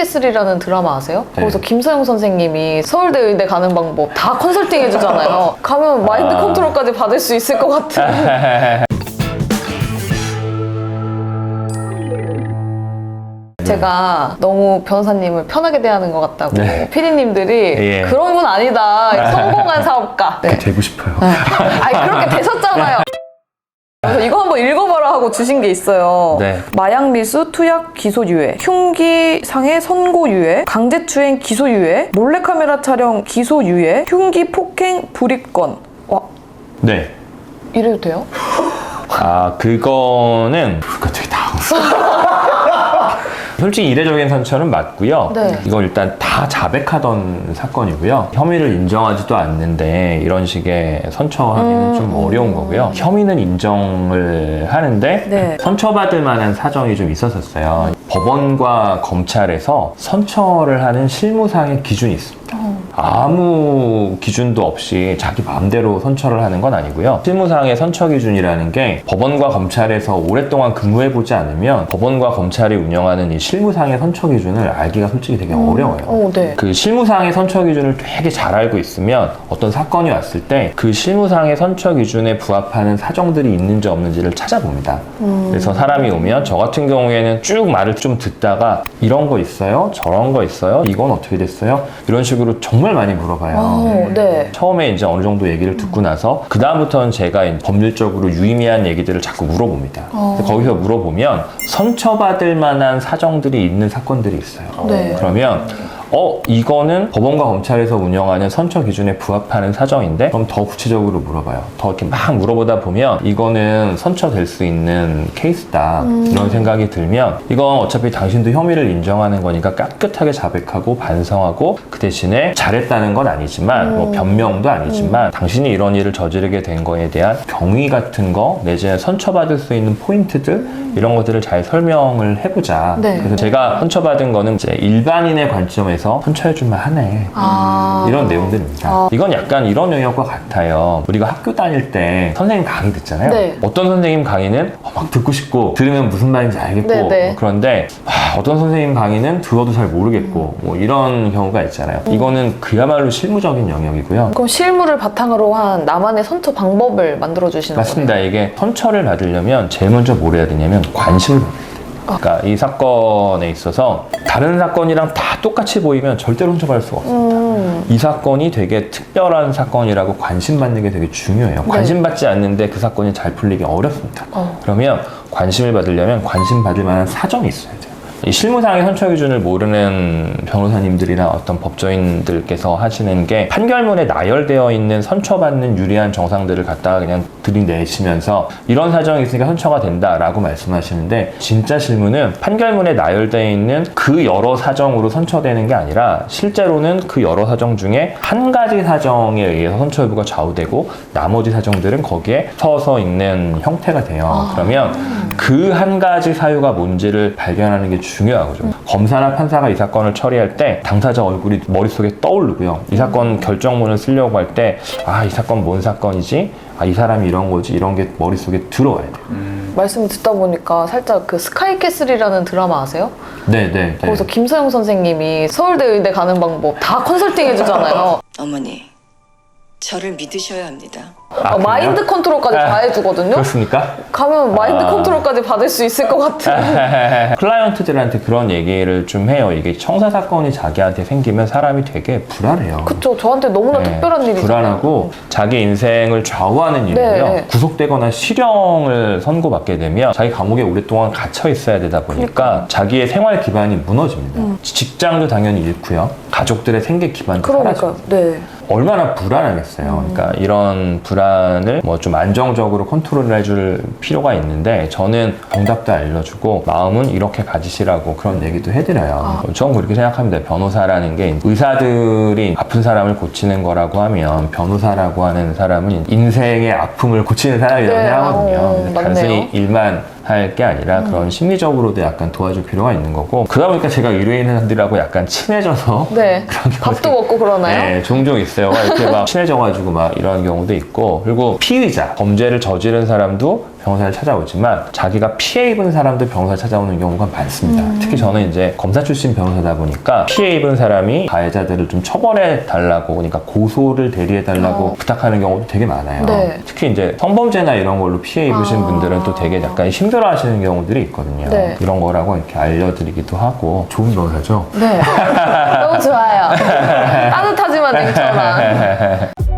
스카이캐슬이라는 드라마 아세요? 네. 거기서 김서영 선생님이 서울대 의대 가는 방법 다 컨설팅 해주잖아요. 가면 마인드 아. 컨트롤까지 받을 수 있을 것 같은. 제가 너무 변호사님을 편하게 대하는 것 같다고 네. 피디님들이 예. 그런 건 아니다 성공한 사업가 네. 되고 싶어요. 아니 그렇게 되셨잖아요 그래서 이거 한번 읽어봐라 하고 주신 게 있어요 네. 마약 미수 투약 기소 유예 흉기 상해 선고 유예 강제추행 기소 유예 몰래카메라 촬영 기소 유예 흉기 폭행 불입건 와 네. 이래도 돼요? 아 그거는 그거 되게 당황스러워. 솔직히 이례적인 선처는 맞고요. 네. 이건 일단 다 자백하던 사건이고요. 혐의를 인정하지도 않는데 이런 식의 선처하기는 좀 어려운 거고요. 혐의는 인정을 하는데 네. 선처받을 만한 사정이 좀 있었었어요. 법원과 검찰에서 선처를 하는 실무상의 기준이 있습니다. 아무 기준도 없이 자기 마음대로 선처를 하는 건 아니고요. 실무상의 선처 기준이라는 게 법원과 검찰에서 오랫동안 근무해보지 않으면 법원과 검찰이 운영하는 이 실무상의 선처 기준을 알기가 솔직히 되게 어려워요. 어, 네. 그 실무상의 선처 기준을 되게 잘 알고 있으면 어떤 사건이 왔을 때 그 실무상의 선처 기준에 부합하는 사정들이 있는지 없는지를 찾아봅니다. 그래서 사람이 오면 저 같은 경우에는 쭉 말을 좀 듣다가 이런 거 있어요? 저런 거 있어요? 이건 어떻게 됐어요? 이런 식으로 정말 많이 물어봐요. 어, 네. 처음에 이제 어느 정도 얘기를 듣고 나서 그 다음부터는 제가 법률적으로 유의미한 얘기들을 자꾸 물어봅니다. 어. 거기서 물어보면 선처받을 만한 사정들이 있는 사건들이 있어요. 네. 그러면 어 이거는 법원과 검찰에서 운영하는 선처 기준에 부합하는 사정인데 그럼 더 구체적으로 물어봐요. 더 이렇게 막 물어보다 보면 이거는 선처될 수 있는 케이스다 이런 생각이 들면 이건 어차피 당신도 혐의를 인정하는 거니까 깨끗하게 자백하고 반성하고 그 대신에 잘했다는 건 아니지만 뭐 변명도 아니지만 당신이 이런 일을 저지르게 된 거에 대한 경위 같은 거 내지는 선처받을 수 있는 포인트들 이런 것들을 잘 설명을 해보자. 네. 그래서 제가 선처받은 거는 이제 일반인의 관점에서 선처해줄만 하네. 아. 이런 내용들입니다. 이건 약간 이런 영역과 같아요. 우리가 학교 다닐 때 선생님 강의 듣잖아요. 네. 어떤 선생님 강의는 막 듣고 싶고 들으면 무슨 말인지 알겠고 네, 네. 뭐 그런데 아, 어떤 선생님 강의는 들어도 잘 모르겠고 뭐 이런 경우가 있잖아요. 이거는 그야말로 실무적인 영역이고요. 그럼 실물을 바탕으로 한 나만의 선처 방법을 만들어 주시는 거예요? 맞습니다. 이게 선처를 받으려면 제일 먼저 뭘 해야 되냐면 관심을. 그러니까 이 사건에 있어서 다른 사건이랑 다 똑같이 보이면 절대로 선처받을 수가 없어요. 음. 이 사건이 되게 특별한 사건이라고 관심 받는 게 되게 중요해요. 관심 받지 않는데 그 사건이 잘 풀리기 어렵습니다. 어. 그러면 관심을 받으려면 관심 받을 만한 사정이 있어야 돼요. 이 실무상의 선처 기준을 모르는 변호사님들이나 어떤 법조인들께서 하시는 게 판결문에 나열되어 있는 선처받는 유리한 정상들을 갖다가 그냥 들이내시면서 이런 사정이 있으니까 선처가 된다라고 말씀하시는데 진짜 실무는 판결문에 나열되어 있는 그 여러 사정으로 선처되는 게 아니라 실제로는 그 여러 사정 중에 한 가지 사정에 의해서 선처 여부가 좌우되고 나머지 사정들은 거기에 서서 있는 형태가 돼요. 그러면 그 한 가지 사유가 뭔지를 발견하는 게 중요하거든요. 검사나 판사가 이 사건을 처리할 때 당사자 얼굴이 머릿속에 떠오르고요. 이 사건 결정문을 쓰려고 할 때 아, 이 사건 뭔 사건이지? 아, 이 사람이 이런 거지? 이런 게 머릿속에 들어와야 돼요. 말씀 듣다 보니까 살짝 그 스카이캐슬이라는 드라마 아세요? 네, 네. 네. 거기서 김서영 선생님이 서울대 의대 가는 방법 다 컨설팅 해주잖아요. 어머니, 저를 믿으셔야 합니다. 아, 어, 마인드 컨트롤까지 다 해주거든요. 그렇습니까? 가면 마인드 아. 컨트롤까지 받을 수 있을 것 같은. 클라이언트들한테 그런 얘기를 좀 해요. 이게 청사 사건이 자기한테 생기면 사람이 되게 불안해요. 그쵸. 저한테 너무나 네, 특별한 일이잖아요. 불안하고 자기 인생을 좌우하는 일이고요. 네. 구속되거나 실형을 선고받게 되면 자기 감옥에 오랫동안 gat혀 있어야 되다 보니까 자기의 생활 기반이 무너집니다. 음. 직장도 당연히 잃고요. 가족들의 생계 기반도 그러니까, 사라져요. 네. 얼마나 불안하겠어요. 그러니까 이런 불안 을 뭐 좀 안정적으로 컨트롤 해줄 필요가 있는데 저는 정답도 알려주고 마음은 이렇게 가지시라고 그런 얘기도 해드려요. 저는 그렇게 생각합니다. 변호사라는 게 의사들이 아픈 사람을 고치는 거라고 하면 변호사라고 하는 사람은 인생의 아픔을 고치는 사람이라고 네, 생각하거든요. 어. 단순히 일만 할 게 아니라 그런 심리적으로도 약간 도와줄 필요가 있는 거고 그러다 보니까 제가 의뢰인들하고 약간 친해져서 네. 그런 경우도 밥도 먹고 그러나요? 네, 종종 있어요. 막 이렇게 막 친해져가지고 막 이런 경우도 있고, 그리고 피의자, 범죄를 저지른 사람도 변호사를 찾아오지만 자기가 피해 입은 사람들 변호사 찾아오는 경우가 많습니다. 특히 저는 이제 검사 출신 변호사다 보니까 피해 입은 사람이 가해자들을 좀 처벌해 달라고 그러니까 고소를 대리해 달라고 어. 부탁하는 경우도 되게 많아요. 네. 특히 이제 성범죄나 이런 걸로 피해 입으신 아. 분들은 또 되게 약간 힘들어하시는 경우들이 있거든요. 네. 이런 거라고 이렇게 알려드리기도 하고 좋은 변호사죠. 네. 너무 좋아요. 따뜻하지만 냉철한.